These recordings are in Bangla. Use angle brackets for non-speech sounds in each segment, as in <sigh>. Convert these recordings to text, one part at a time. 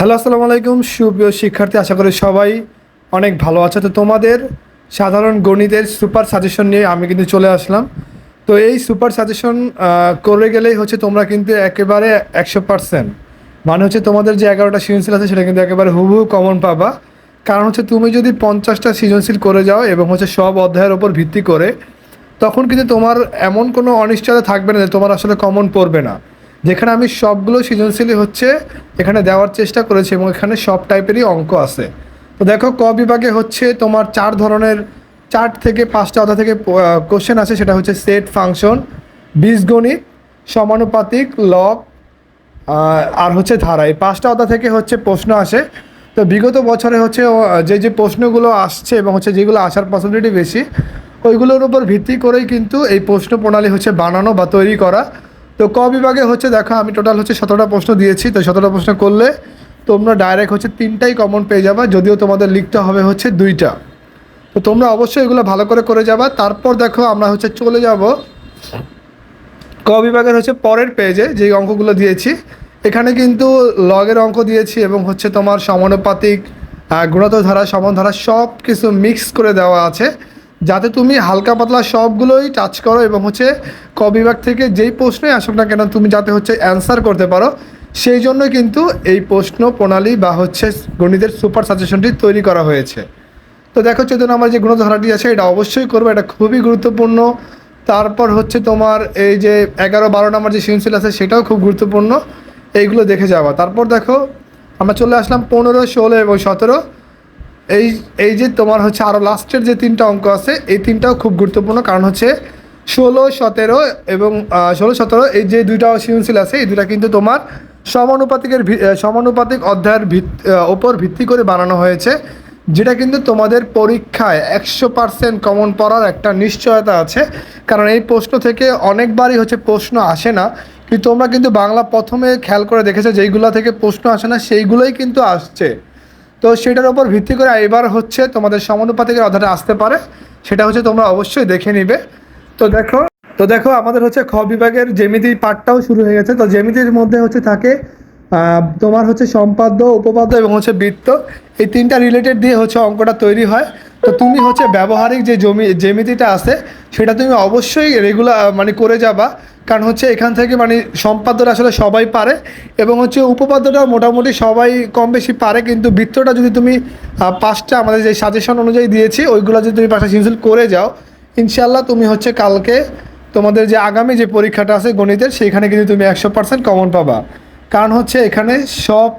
হ্যালো, আসসালামু আলাইকুম। সুপ্রিয় শিক্ষার্থী, আশা করি সবাই অনেক ভালো আছে। তো তোমাদের সাধারণ গণিতের সুপার সাজেশন নিয়ে আমি কিন্তু চলে আসলাম। তো এই সুপার সাজেশন করে গেলেই হচ্ছে তোমরা কিন্তু একেবারে একশো পার্সেন্ট। মানে হচ্ছে তোমাদের যে এগারোটা সৃজনশীল আছে, সেটা কিন্তু একেবারে হুবহু কমন পাবা। কারণ হচ্ছে তুমি যদি পঞ্চাশটা সৃজনশীল করে যাও এবং হচ্ছে সব অধ্যায়ের ওপর ভিত্তি করে, তখন কিন্তু তোমার এমন কোনো অনিশ্চয়তা থাকবে না যে তোমার আসলে কমন পড়বে না। যেখানে আমি সবগুলো সৃজনশীলই হচ্ছে এখানে দেওয়ার চেষ্টা করেছি এবং এখানে সব টাইপেরই অঙ্ক আছে। তো দেখো, ক বিভাগে হচ্ছে তোমার চার ধরনের, চার থেকে পাঁচটা অধ্যায় থেকে কোশ্চেন আছে, সেটা হচ্ছে সেট ফাংশন বীজগণিত, সমানুপাতিক লব আর হচ্ছে ধারা। এই পাঁচটা অধ্যায় থেকে হচ্ছে প্রশ্ন আসে। তো বিগত বছরে হচ্ছে যে যে প্রশ্নগুলো আসছে এবং হচ্ছে যেগুলো আসার পসিবিলিটি বেশি, ওইগুলোর উপর ভিত্তি করেই কিন্তু এই প্রশ্ন প্রণালী হচ্ছে বানানো বা তৈরি করা। তো ক বিভাগে হচ্ছে, দেখো আমি টোটাল হচ্ছে সতেরোটা প্রশ্ন দিয়েছি, তো সতেরোটা প্রশ্ন করলে তোমরা ডাইরেক্ট হচ্ছে তিনটাই কমন পেয়ে যাবা, যদিও তোমাদের লিখতে হবে হচ্ছে দুইটা। তো তোমরা অবশ্যই এগুলো ভালো করে করে যাবা। তারপর দেখো আমরা হচ্ছে চলে যাব ক বিভাগের হচ্ছে পরের পেজে যে অঙ্কগুলো দিয়েছি। এখানে কিন্তু লগের অঙ্ক দিয়েছি এবং হচ্ছে তোমার সমানুপাতিক গুণাত্মক ধারা, সমান ধারা সব কিছু মিক্স করে দেওয়া আছে। যাতে তুমি হালকা পাতলা সবগুলোই টাচ করো এবং হচ্ছে ক বিভাগ থেকে যেই প্রশ্নই আসুক না কেন, তুমি যাতে হচ্ছে অ্যান্সার করতে পারো, সেই জন্য কিন্তু এই প্রশ্ন প্রণালী বা হচ্ছে গণিতের সুপার সাজেশনটি তৈরি করা হয়েছে। তো দেখো চেতন আমার যে গুণধারাটি আছে, এটা অবশ্যই করব, এটা খুবই গুরুত্বপূর্ণ। তারপর হচ্ছে তোমার এই যে এগারো বারো নম্বর যে সিনসিল আছে, সেটাও খুব গুরুত্বপূর্ণ। এইগুলো দেখে যাওয়া। তারপর দেখো, আমরা চলে আসলাম পনেরো, ষোলো এবং সতেরো। এই এই যে তোমার হচ্ছে আরও লাস্টের যে তিনটা অঙ্ক আছে, এই তিনটাও খুব গুরুত্বপূর্ণ, কারণ হচ্ছে ষোলো, সতেরো এবং ষোলো, সতেরো, এই যে দুইটা সৃজনশীল আছে, এই দুটা কিন্তু তোমার সমানুপাতিকের সমানুপাতিক অধ্যায়ের ভিত ওপর ভিত্তি করে বানানো হয়েছে, যেটা কিন্তু তোমাদের পরীক্ষায় একশো পার্সেন্ট কমন পড়ার একটা নিশ্চয়তা আছে, কারণ এই প্রশ্ন থেকে অনেকবারই হচ্ছে প্রশ্ন আসে না, কিন্তু তোমরা কিন্তু বাংলা প্রথমে খেয়াল করে দেখেছ, যেইগুলো থেকে প্রশ্ন আসে না, সেইগুলোই কিন্তু আসছে। তো সেটার উপর ভিত্তি করে এবার হচ্ছে তোমাদের সমানুপাতিকের অধ্যায়টা আসতে পারে। সেটা হচ্ছে তোমরা অবশ্যই দেখে নিবে। তো দেখো তো দেখো আমাদের হচ্ছে খ বিভাগের জ্যামিতির পাঠটাও শুরু হয়ে গেছে। তো জ্যামিতির মধ্যে হচ্ছে থাকে তোমার হচ্ছে সম্পাদ্য, উপপাদ্য এবং হচ্ছে বৃত্ত। এই তিনটা রিলেটেড দিয়ে হচ্ছে অঙ্কটা তৈরি হয়। তো তুমি হচ্ছে ব্যবহারিক যে জমি, জ্যামিতিটা আছে, সেটা তুমি অবশ্যই রেগুলার মানে করে যাবা। কারণ হচ্ছে এখান থেকে মানে সম্পাদ্যটা আসলে সবাই পারে এবং হচ্ছে উপপাদ্যটা মোটামুটি সবাই কম বেশি পারে, কিন্তু বৃত্তটা যদি তুমি পাঁচটা আমাদের যে সাজেশন অনুযায়ী দিয়েছি, ওইগুলো যদি তুমি পাঁচটা সিনসিল করে যাও ইনশাল্লাহ তুমি হচ্ছে কালকে তোমাদের যে আগামী যে পরীক্ষাটা আছে গণিতের, সেইখানে কিন্তু তুমি একশো পার্সেন্ট কমন পাবা। কারণ হচ্ছে এখানে সব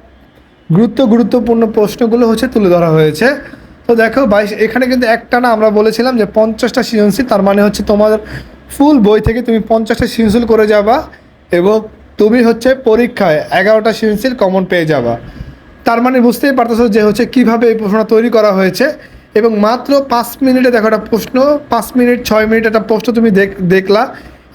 গুরুত্ব গুরুত্বপূর্ণ প্রশ্নগুলো হচ্ছে তুলে ধরা হয়েছে। তো দেখো বাইশ এখানে কিন্তু একটা না আমরা বলেছিলাম যে পঞ্চাশটা সৃজনশীল, তার মানে হচ্ছে তোমার ফুল বই থেকে তুমি পঞ্চাশটা সৃজনশীল করে যাবা এবং তুমি হচ্ছে পরীক্ষায় এগারোটা সৃজনশীল কমন পেয়ে যাবা। তার মানে বুঝতেই পারতেছো যে হচ্ছে কীভাবে এই প্রশ্নটা তৈরি করা হয়েছে এবং মাত্র পাঁচ মিনিটে দেখো একটা প্রশ্ন, পাঁচ মিনিট, ছয় মিনিট একটা প্রশ্ন তুমি দেখ- দেখলা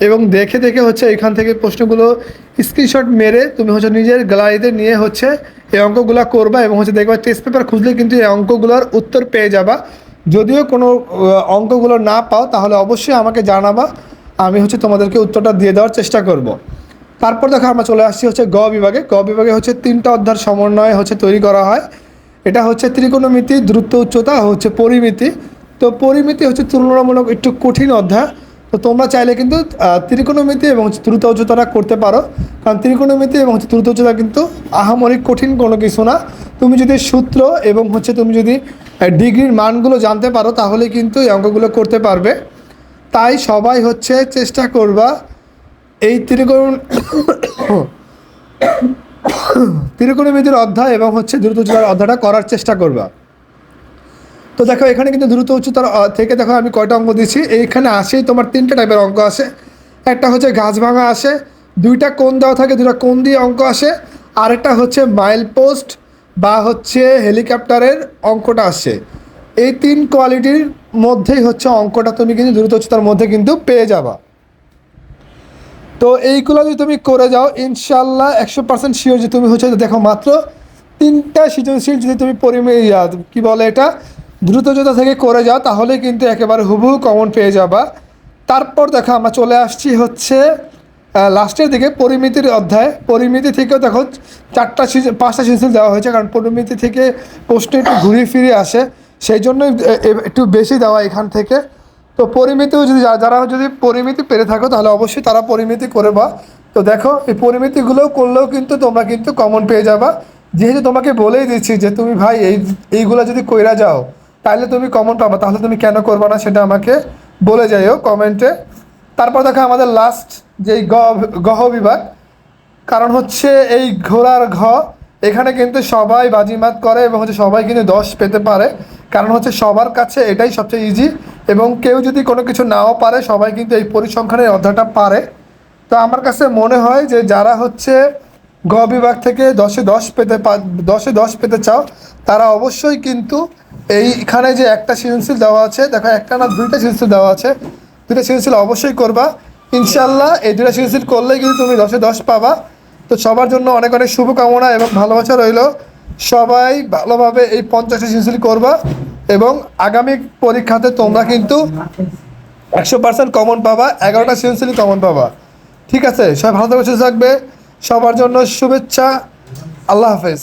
এবং দেখে দেখে হচ্ছে এখান থেকে প্রশ্নগুলো স্ক্রিনশট মেরে তুমি হচ্ছে নিজের গ্যালারিতে নিয়ে হচ্ছে এই অঙ্কগুলো করবা এবং হচ্ছে দেখবা টেস্ট পেপার খুঁজলে কিন্তু এই অঙ্কগুলোর উত্তর পেয়ে যাবা। যদিও কোনো অঙ্কগুলো না পাও, তাহলে অবশ্যই আমাকে জানাবা। আমি হচ্ছে তোমাদেরকে উত্তরটা দিয়ে দেওয়ার চেষ্টা করব। তারপর দেখো আমরা চলে আসছি হচ্ছে গ বিভাগে। গ বিভাগে হচ্ছে তিনটা অধ্যায়ের সমন্বয়ে হচ্ছে তৈরি করা হয়। এটা হচ্ছে ত্রিকোণমিতি, দ্রুত উচ্চতা হচ্ছে পরিমিতি। তো পরিমিতি হচ্ছে তুলনামূলক একটু কঠিন অধ্যায়। তো তোমরা চাইলে কিন্তু ত্রিকোণমিতি এবং দ্রুত উচ্চতাটা করতে পারো। কারণ ত্রিকোণমিতি এবং হচ্ছে দ্রুত উচ্চতা কিন্তু আহামরিক কঠিন কোনো কিছু না। তুমি যদি সূত্র এবং হচ্ছে তুমি যদি ডিগ্রির মানগুলো জানতে পারো তাহলে কিন্তু এই অঙ্কগুলো করতে পারবে। তাই সবাই হচ্ছে চেষ্টা করবা এই ত্রিকোণ <coughs> ত্রিকোণমিতির অধ্যায় এবং হচ্ছে দ্রুত উচ্চতার অধ্যায়টা করার চেষ্টা করবা। তো দেখো, এখানে কিন্তু দ্রুত উচ্চতার থেকে দেখো আমি কয়টা অঙ্ক দিচ্ছি এইখানে আসেই তোমার তিনটা টাইপের অঙ্ক আসে। একটা হচ্ছে গাছ ভাঙা আসে, দুইটা কোণ দেওয়া থাকে, দুইটা কোন দিয়ে অঙ্ক আসে, আরেকটা হচ্ছে মাইল পোস্ট বা হচ্ছে হেলিকপ্টারের অঙ্কটা আসে এই তিন কোয়ালিটির মধ্যেই হচ্ছে অঙ্কটা তুমি কিন্তু দ্রুত উচ্চতার মধ্যে কিন্তু পেয়ে যাবা। তো এইগুলো যদি তুমি করে যাও ইনশাল্লাহ একশো পার্সেন্ট শিওর যে তুমি হচ্ছে দেখো মাত্র তিনটা সৃজনশীল যদি তুমি পরিমে কি বলে এটা দ্রুতজতা থেকে করে যাও, তাহলে কিন্তু একেবারে হুবহু কমন পেয়ে যাবা। তারপর দেখো আমরা চলে আসছি হচ্ছে লাস্টের দিকে পরিমিতির অধ্যায়, পরিমিতি থেকেও দেখো চারটা পাঁচটা সিজন দেওয়া হয়েছে, কারণ পরিমিতি থেকে প্রশ্ন একটু ঘুরে ফিরে আসে, সেই এ- একটু বেশি দেওয়া এখান থেকে। তো পরিমিতিও যদি যারা যদি পরিমিতি পেরে থাকো, তাহলে অবশ্যই তারা পরিমিতি করে বা। তো দেখো, এই পরিমিতিগুলোও করলেও কিন্তু তোমরা কিন্তু কমন পেয়ে যাবা। যেহেতু তোমাকে বলেই দিচ্ছি যে, তুমি ভাই, এই, এইগুলো যদি কইরা যাও তাহলে তুমি কমন পাবা, তাহলে তুমি কেন করবা না সেটা আমাকে বলে যাইও কমেন্টে তারপর দেখো আমাদের লাস্ট যেই গহ বিভাগ, কারণ হচ্ছে এই ঘোড়ার ঘ, এখানে কিন্তু সবাই বাজিমাত করে এবং হচ্ছে সবাই কিন্তু দশ পেতে পারে। কারণ হচ্ছে সবার কাছে এটাই সবচেয়ে ইজি এবং কেউ যদি কোনো কিছু নাও পারে, সবাই কিন্তু এই পরিসংখ্যানের অধ্যায়টা পারে। তো আমার কাছে মনে হয় যে যারা হচ্ছে গ বিভাগ থেকে দশে দশ পেতে দশে দশ পেতে চাও, তারা অবশ্যই কিন্তু এইখানে যে একটা সৃজনশীল দেওয়া আছে, দেখো একটা না দুইটা সৃজনশীল দেওয়া আছে দুইটা সৃজনশীল অবশ্যই করবা। ইনশাল্লাহ এই দুইটা সৃজনশীল করলেই কিন্তু তুমি দশে দশ পাবা। তো সবার জন্য অনেক অনেক শুভকামনা এবং ভালোবাসা রইল। সবাই ভালোভাবে এই পঞ্চাশটা সৃজনশীল করবা এবং আগামী পরীক্ষাতে তোমরা কিন্তু একশো পার্সেন্ট কমন পাবা, এগারোটা সৃজনশীল কমন পাবা। ঠিক আছে, সবাই ভালো থাকবে। সবার জন্য শুভেচ্ছা। আল্লাহ হাফেজ।